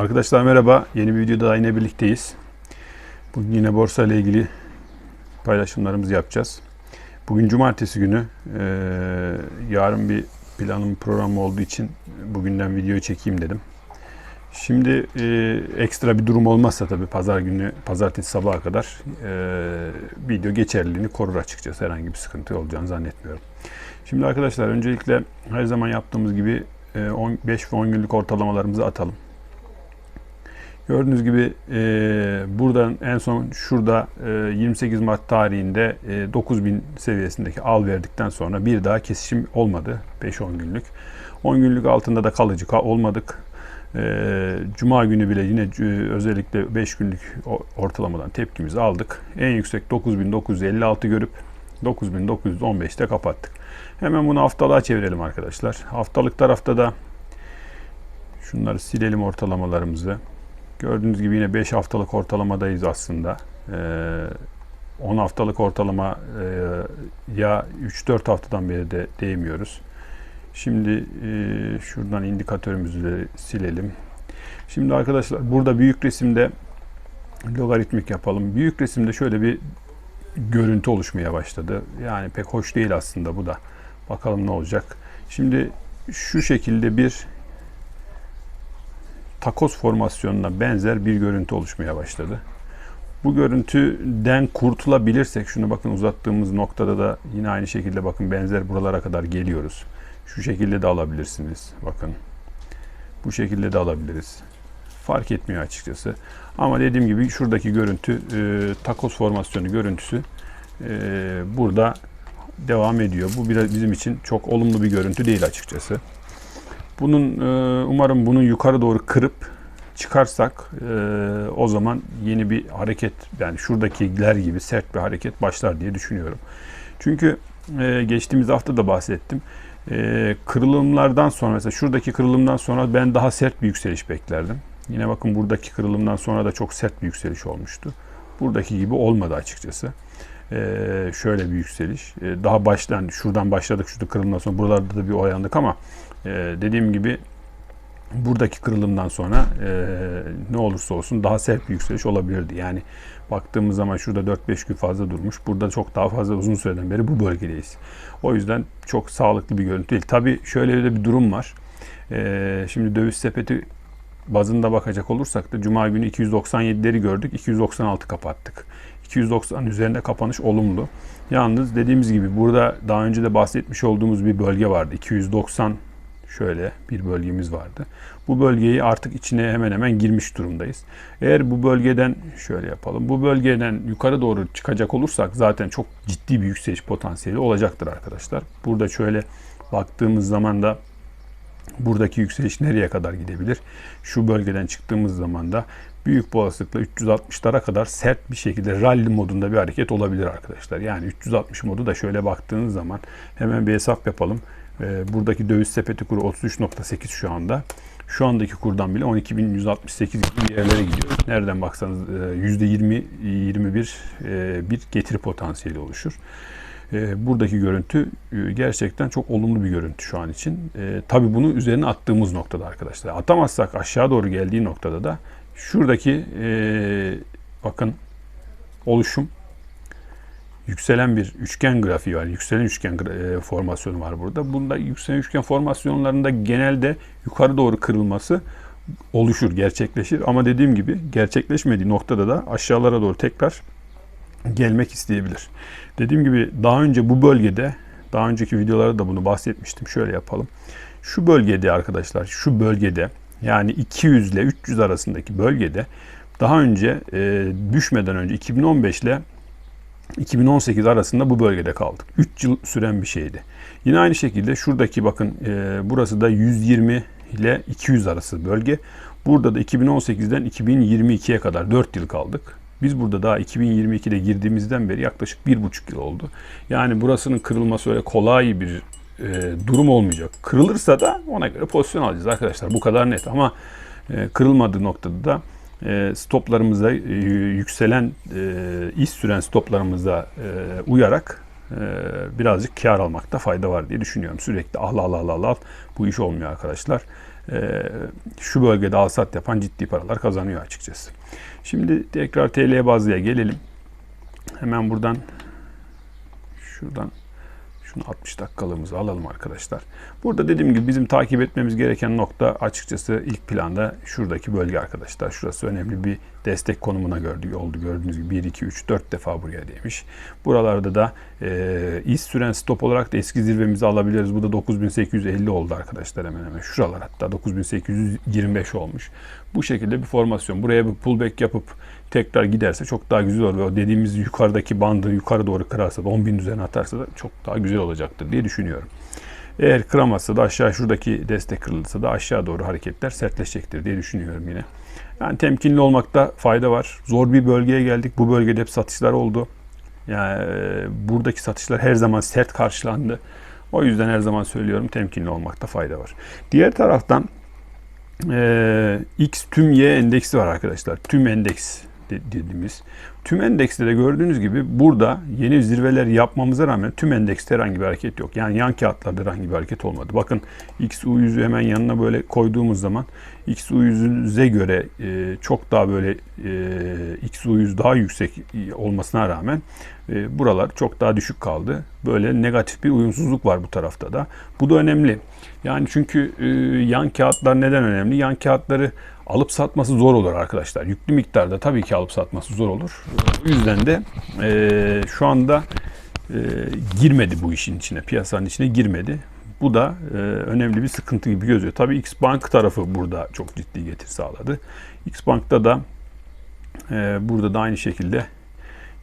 Arkadaşlar merhaba. Yeni bir videoda yine birlikteyiz. Bugün yine borsa ile ilgili paylaşımlarımızı yapacağız. Bugün cumartesi günü. Ee, yarın bir planım programı olduğu için bugünden videoyu çekeyim dedim. Şimdi e, ekstra bir durum olmazsa tabii pazar günü, pazartesi sabaha kadar e, video geçerliliğini korur açıkçası. Herhangi bir sıkıntı olacağını zannetmiyorum. Şimdi arkadaşlar öncelikle her zaman yaptığımız gibi e, 10, 5 ve 10 günlük ortalamalarımızı atalım. Gördüğünüz gibi e, buradan en son şurada e, 28 Mart tarihinde e, 9000 seviyesindeki al verdikten sonra bir daha kesişim olmadı 5-10 günlük. 10 günlük altında da kalıcı ka- olmadık. E, Cuma günü bile yine e, özellikle 5 günlük ortalamadan tepkimizi aldık. En yüksek 9956 görüp 9915'te kapattık. Hemen bunu haftalığa çevirelim arkadaşlar. Haftalık tarafta da şunları silelim ortalamalarımızı. Gördüğünüz gibi yine 5 haftalık ortalamadayız aslında. Ee, 10 haftalık ortalama e, ya 3-4 haftadan beri de değmiyoruz. Şimdi e, şuradan indikatörümüzü de silelim. Şimdi arkadaşlar burada büyük resimde logaritmik yapalım. Büyük resimde şöyle bir görüntü oluşmaya başladı. Yani pek hoş değil aslında bu da. Bakalım ne olacak. Şimdi şu şekilde bir takoz formasyonuna benzer bir görüntü oluşmaya başladı. Bu görüntüden kurtulabilirsek, şunu bakın uzattığımız noktada da yine aynı şekilde bakın benzer buralara kadar geliyoruz. Şu şekilde de alabilirsiniz. Bakın. Bu şekilde de alabiliriz. Fark etmiyor açıkçası. Ama dediğim gibi şuradaki görüntü, e, takoz formasyonu görüntüsü e, burada devam ediyor. Bu biraz bizim için çok olumlu bir görüntü değil açıkçası. Bunun e, umarım bunun yukarı doğru kırıp çıkarsak e, o zaman yeni bir hareket yani şuradakiler gibi sert bir hareket başlar diye düşünüyorum. Çünkü e, geçtiğimiz hafta da bahsettim. Kırılımlardan sonra mesela şuradaki kırılımdan sonra ben daha sert bir yükseliş beklerdim. Yine bakın buradaki kırılımdan sonra da çok sert bir yükseliş olmuştu. Buradaki gibi olmadı açıkçası. Ee, şöyle bir yükseliş. Ee, daha baştan şuradan başladık şurada kırılımdan sonra buralarda da bir oyandık ama e, dediğim gibi buradaki kırılımdan sonra e, ne olursa olsun daha sert bir yükseliş olabilirdi. Yani baktığımız zaman şurada 4-5 gün fazla durmuş. Burada çok daha fazla uzun süreden beri bu bölgedeyiz. O yüzden çok sağlıklı bir görüntü değil. Tabii şöyle de bir durum var. Ee, şimdi döviz sepeti bazında bakacak olursak da Cuma günü 297'leri gördük. 296 kapattık. 290 üzerinde kapanış olumlu. Yalnız dediğimiz gibi burada daha önce de bahsetmiş olduğumuz bir bölge vardı. 290 şöyle bir bölgemiz vardı. Bu bölgeyi artık içine hemen hemen girmiş durumdayız. Eğer bu bölgeden şöyle yapalım. Bu bölgeden yukarı doğru çıkacak olursak zaten çok ciddi bir yükseliş potansiyeli olacaktır arkadaşlar. Burada şöyle baktığımız zaman da buradaki yükseliş nereye kadar gidebilir? Şu bölgeden çıktığımız zaman da büyük olasılıkla 360'lara kadar sert bir şekilde rally modunda bir hareket olabilir arkadaşlar. Yani 360 modu da şöyle baktığınız zaman hemen bir hesap yapalım. Ee, buradaki döviz sepeti kuru 33.8 şu anda. Şu andaki kurdan bile 12.168 gibi yerlere gidiyor. Nereden baksanız %20-21 e, bir getiri potansiyeli oluşur. E, buradaki görüntü e, gerçekten çok olumlu bir görüntü şu an için. E, Tabi bunu üzerine attığımız noktada arkadaşlar. Atamazsak aşağı doğru geldiği noktada da şuradaki e, bakın oluşum yükselen bir üçgen grafiği var. Yükselen üçgen e, formasyonu var burada. Bunda yükselen üçgen formasyonlarında genelde yukarı doğru kırılması oluşur, gerçekleşir. Ama dediğim gibi gerçekleşmediği noktada da aşağılara doğru tekrar gelmek isteyebilir. Dediğim gibi daha önce bu bölgede, daha önceki videolarda da bunu bahsetmiştim. Şöyle yapalım. Şu bölgede arkadaşlar, şu bölgede yani 200 ile 300 arasındaki bölgede daha önce e, düşmeden önce 2015 ile 2018 arasında bu bölgede kaldık. 3 yıl süren bir şeydi. Yine aynı şekilde şuradaki bakın e, burası da 120 ile 200 arası bölge. Burada da 2018'den 2022'ye kadar 4 yıl kaldık. Biz burada daha 2022'de girdiğimizden beri yaklaşık 1,5 yıl oldu. Yani burasının kırılması öyle kolay bir e, durum olmayacak. Kırılırsa da ona göre pozisyon alacağız arkadaşlar. Bu kadar net ama e, kırılmadığı noktada da e, stoplarımıza e, yükselen e, iş süren stoplarımıza e, uyarak e, birazcık kar almakta fayda var diye düşünüyorum. Sürekli al al al al al bu iş olmuyor arkadaşlar. e, şu bölgede alsat yapan ciddi paralar kazanıyor açıkçası. Şimdi tekrar TL bazlıya gelelim. Hemen buradan şuradan şunu 60 dakikalığımızı alalım arkadaşlar. Burada dediğim gibi bizim takip etmemiz gereken nokta açıkçası ilk planda şuradaki bölge arkadaşlar. Şurası önemli bir destek konumuna gördük, oldu. Gördüğünüz gibi 1, 2, 3, 4 defa buraya değmiş. Buralarda da e, iz süren stop olarak da eski zirvemizi alabiliriz. Bu da 9850 oldu arkadaşlar hemen hemen. Şuralar hatta 9825 olmuş. Bu şekilde bir formasyon. Buraya bir pullback yapıp tekrar giderse çok daha güzel olur. Ve dediğimiz yukarıdaki bandı yukarı doğru kırarsa da 10.000 üzerine atarsa da çok daha güzel olacaktır diye düşünüyorum. Eğer kıramazsa da aşağı şuradaki destek kırılırsa da aşağı doğru hareketler sertleşecektir diye düşünüyorum yine. Yani temkinli olmakta fayda var. Zor bir bölgeye geldik. Bu bölgede hep satışlar oldu. Yani e, buradaki satışlar her zaman sert karşılandı. O yüzden her zaman söylüyorum temkinli olmakta fayda var. Diğer taraftan e, X tüm Y endeksi var arkadaşlar. Tüm endeks dediğimiz. Tüm endekste de gördüğünüz gibi burada yeni zirveler yapmamıza rağmen tüm endekste herhangi bir hareket yok. Yani yan kağıtlarda herhangi bir hareket olmadı. Bakın XU100'ü hemen yanına böyle koyduğumuz zaman XU100'e göre e, çok daha böyle e, XU100 daha yüksek olmasına rağmen e, buralar çok daha düşük kaldı. Böyle negatif bir uyumsuzluk var bu tarafta da. Bu da önemli. Yani çünkü e, yan kağıtlar neden önemli? Yan kağıtları alıp satması zor olur arkadaşlar. Yüklü miktarda tabii ki alıp satması zor olur. O yüzden de e, şu anda e, girmedi bu işin içine, piyasanın içine girmedi. Bu da e, önemli bir sıkıntı gibi gözüyor. Tabii X Bank tarafı burada çok ciddi getiri sağladı. X Bank'ta da e, burada da aynı şekilde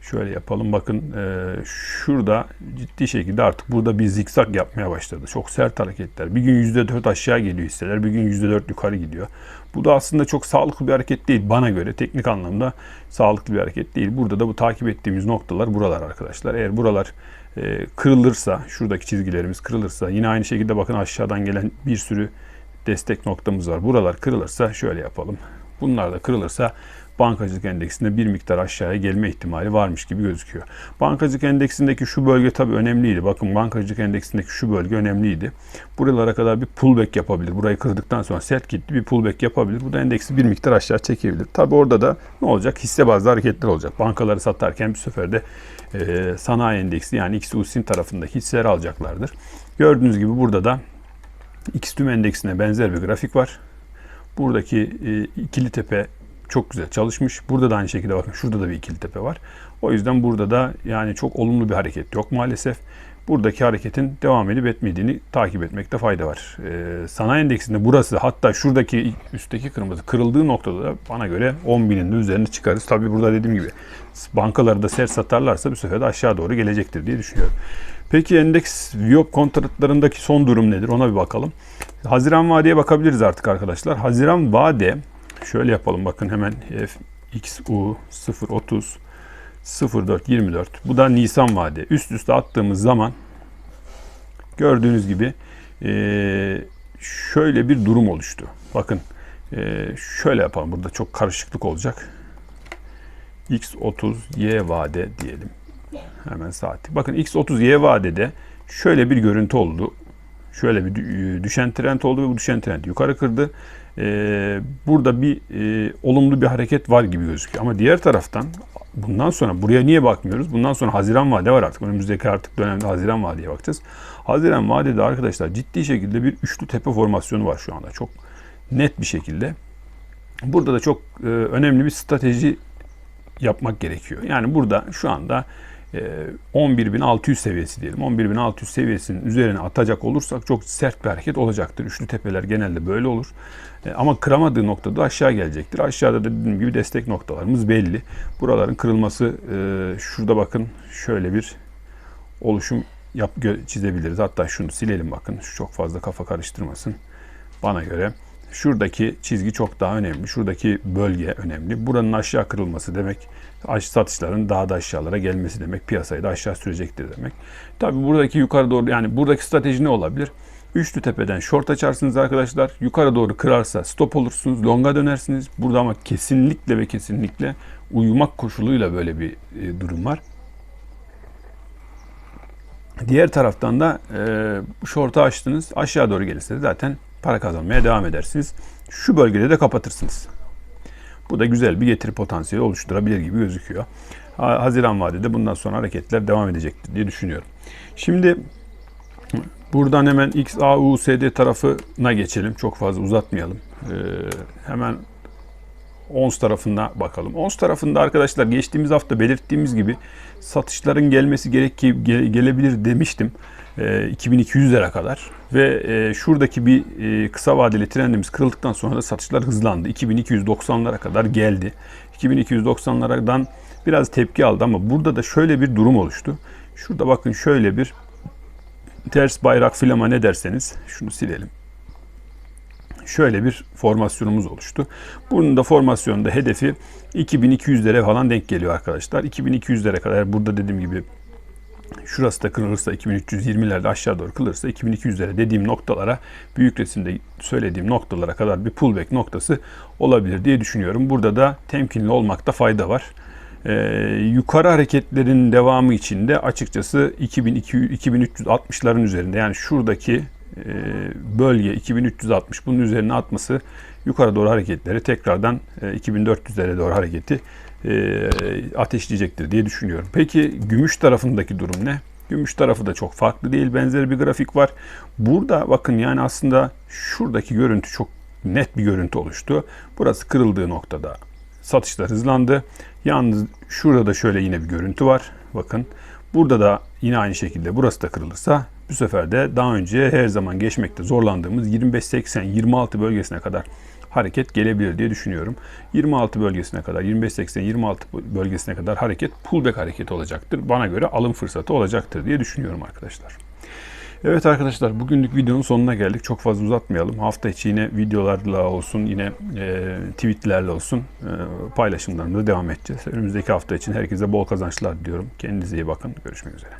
Şöyle yapalım. Bakın e, şurada ciddi şekilde artık burada bir zikzak yapmaya başladı. Çok sert hareketler. Bir gün %4 aşağı geliyor hisseler. Bir gün %4 yukarı gidiyor. Bu da aslında çok sağlıklı bir hareket değil. Bana göre teknik anlamda sağlıklı bir hareket değil. Burada da bu takip ettiğimiz noktalar buralar arkadaşlar. Eğer buralar e, kırılırsa, şuradaki çizgilerimiz kırılırsa yine aynı şekilde bakın aşağıdan gelen bir sürü destek noktamız var. Buralar kırılırsa şöyle yapalım. Bunlar da kırılırsa bankacılık endeksinde bir miktar aşağıya gelme ihtimali varmış gibi gözüküyor. Bankacılık endeksindeki şu bölge tabii önemliydi. Bakın bankacılık endeksindeki şu bölge önemliydi. Buralara kadar bir pullback yapabilir. Burayı kırdıktan sonra sert gitti bir pullback yapabilir. Bu da endeksi bir miktar aşağı çekebilir. Tabii orada da ne olacak? Hisse bazlı hareketler olacak. Bankaları satarken bir sefer de e, sanayi endeksi yani XUS'in tarafındaki hisseler alacaklardır. Gördüğünüz gibi burada da XTÜM endeksine benzer bir grafik var. Buradaki e, ikili tepe çok güzel çalışmış. Burada da aynı şekilde bakın şurada da bir ikili tepe var. O yüzden burada da yani çok olumlu bir hareket yok maalesef. Buradaki hareketin devam edip etmediğini takip etmekte fayda var. Ee, sanayi endeksinde burası hatta şuradaki üstteki kırmızı kırıldığı noktada da bana göre 10 binin de üzerine çıkarız. Tabi burada dediğim gibi bankaları da sert satarlarsa bu sefer de aşağı doğru gelecektir diye düşünüyorum. Peki endeks Viyop kontratlarındaki son durum nedir? Ona bir bakalım. Haziran vadeye bakabiliriz artık arkadaşlar. Haziran vade Şöyle yapalım bakın hemen XU 030 0424 bu da Nisan vade. Üst üste attığımız zaman gördüğünüz gibi şöyle bir durum oluştu. Bakın şöyle yapalım. Burada çok karışıklık olacak. X30 Y vade diyelim. Hemen saati. Bakın X30 Y vadede şöyle bir görüntü oldu. Şöyle bir düşen trend oldu ve bu düşen trend yukarı kırdı e, burada bir e, olumlu bir hareket var gibi gözüküyor. Ama diğer taraftan bundan sonra buraya niye bakmıyoruz? Bundan sonra Haziran vade var artık. Önümüzdeki artık dönemde Haziran vadeye bakacağız. Haziran vadede arkadaşlar ciddi şekilde bir üçlü tepe formasyonu var şu anda. Çok net bir şekilde. Burada da çok e, önemli bir strateji yapmak gerekiyor. Yani burada şu anda 11.600 seviyesi diyelim. 11.600 seviyesinin üzerine atacak olursak çok sert bir hareket olacaktır. Üçlü tepeler genelde böyle olur. E, ama kıramadığı noktada aşağı gelecektir. Aşağıda da dediğim gibi destek noktalarımız belli. Buraların kırılması e, şurada bakın şöyle bir oluşum yap çizebiliriz. Hatta şunu silelim bakın. Şu çok fazla kafa karıştırmasın. Bana göre şuradaki çizgi çok daha önemli. Şuradaki bölge önemli. Buranın aşağı kırılması demek satışların daha da aşağılara gelmesi demek. Piyasayı da aşağı sürecektir demek. Tabi buradaki yukarı doğru yani buradaki strateji ne olabilir? Üçlü tepeden short açarsınız arkadaşlar. Yukarı doğru kırarsa stop olursunuz. Longa dönersiniz. Burada ama kesinlikle ve kesinlikle uyumak koşuluyla böyle bir e, durum var. Diğer taraftan da e, short'u açtınız. Aşağı doğru gelirse zaten para kazanmaya devam edersiniz. Şu bölgede de kapatırsınız. Bu da güzel bir getiri potansiyeli oluşturabilir gibi gözüküyor. Ha- Haziran vadede bundan sonra hareketler devam edecektir diye düşünüyorum. Şimdi buradan hemen XAUSD tarafına geçelim. Çok fazla uzatmayalım. Ee, hemen ONS tarafına bakalım. ONS tarafında arkadaşlar geçtiğimiz hafta belirttiğimiz gibi satışların gelmesi gerek ki gele- gelebilir demiştim. Ee, 2200'lere kadar ve e, şuradaki bir e, kısa vadeli trendimiz kırıldıktan sonra da satışlar hızlandı. 2290'lara kadar geldi. 2290'lardan biraz tepki aldı ama burada da şöyle bir durum oluştu. Şurada bakın şöyle bir ters bayrak filama ne derseniz şunu silelim şöyle bir formasyonumuz oluştu. Bunun da formasyonda hedefi 2200'lere falan denk geliyor arkadaşlar. 2200'lere kadar burada dediğim gibi şurası da kırılırsa 2320'lerde aşağı doğru kırılırsa 2200'lere dediğim noktalara büyük resimde söylediğim noktalara kadar bir pullback noktası olabilir diye düşünüyorum. Burada da temkinli olmakta fayda var. Ee, yukarı hareketlerin devamı için de açıkçası 2200 2360'ların üzerinde yani şuradaki bölge 2360 bunun üzerine atması yukarı doğru hareketleri tekrardan e, 2400'lere doğru hareketi e, ateşleyecektir diye düşünüyorum. Peki gümüş tarafındaki durum ne? Gümüş tarafı da çok farklı değil. Benzer bir grafik var. Burada bakın yani aslında şuradaki görüntü çok net bir görüntü oluştu. Burası kırıldığı noktada satışlar hızlandı. Yalnız şurada da şöyle yine bir görüntü var. Bakın burada da yine aynı şekilde burası da kırılırsa bu sefer de daha önce her zaman geçmekte zorlandığımız 25-80-26 bölgesine kadar hareket gelebilir diye düşünüyorum. 26 bölgesine kadar 25-80-26 bölgesine kadar hareket pullback hareketi olacaktır. Bana göre alım fırsatı olacaktır diye düşünüyorum arkadaşlar. Evet arkadaşlar bugünlük videonun sonuna geldik. Çok fazla uzatmayalım. Hafta içi yine videolarla olsun, yine e, tweetlerle olsun e, paylaşımlarımıza devam edeceğiz. Önümüzdeki hafta için herkese bol kazançlar diliyorum. Kendinize iyi bakın. Görüşmek üzere.